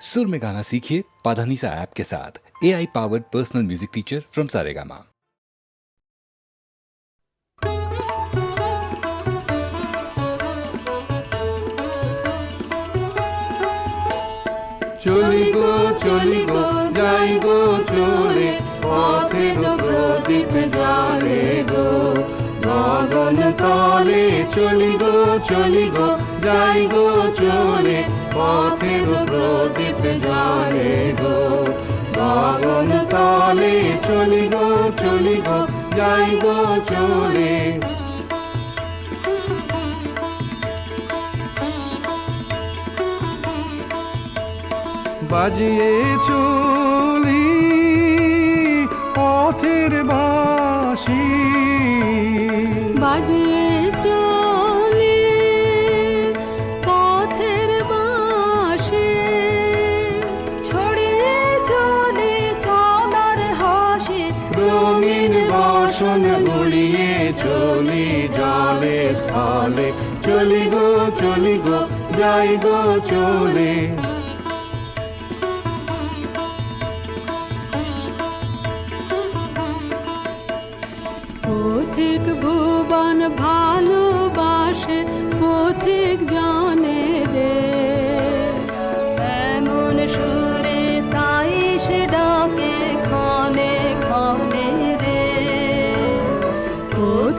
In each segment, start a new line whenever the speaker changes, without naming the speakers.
सुर में गाना सीखिए पाधानीसा ऐप के साथ A I powered personal music teacher from Saregama
চলি গো চলি গো যাই গো চলে পথে তো প্রদীপ জালে গো গগন তলে চলি গো চলি গো যাই গো চলে পথে তো প্রদীপ জালে গো। গগন তলে চলি গো চলি গো, যাই গো চলে। বাজিয়ে চলি পথের বাসি
বাজিয়ে
বসন গুলিয়ে চলি জলে, স্থলে। চলি গো চলি গো, যাই গো, চলে।
পথিক ভুবন ভালোবাসে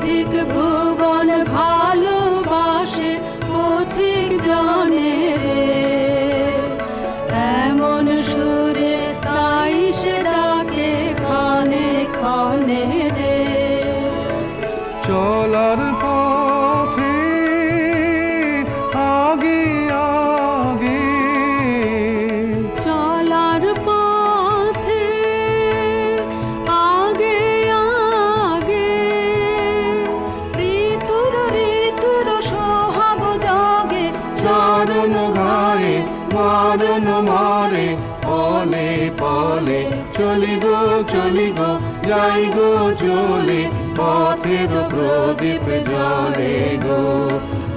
পথিক ভুবন ভালোবাসে পথিক জানে এমন সুরে তাই সে ডাকে ক্ষণে ক্ষণে রে।
চলার চরণ গায়ে মারণ মারে, পলে পলে। চলি গো চলি গো, যাই গো, চলে। পথের প্রদীপ জলে গো।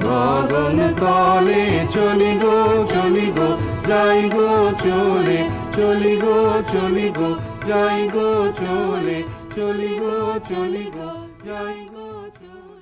গগন তলে চলি গো চলি গো, যাই গো, চলে। চলি গো চলি গো, যাই গো, চলে। চলি গো চলি গো, যাই গো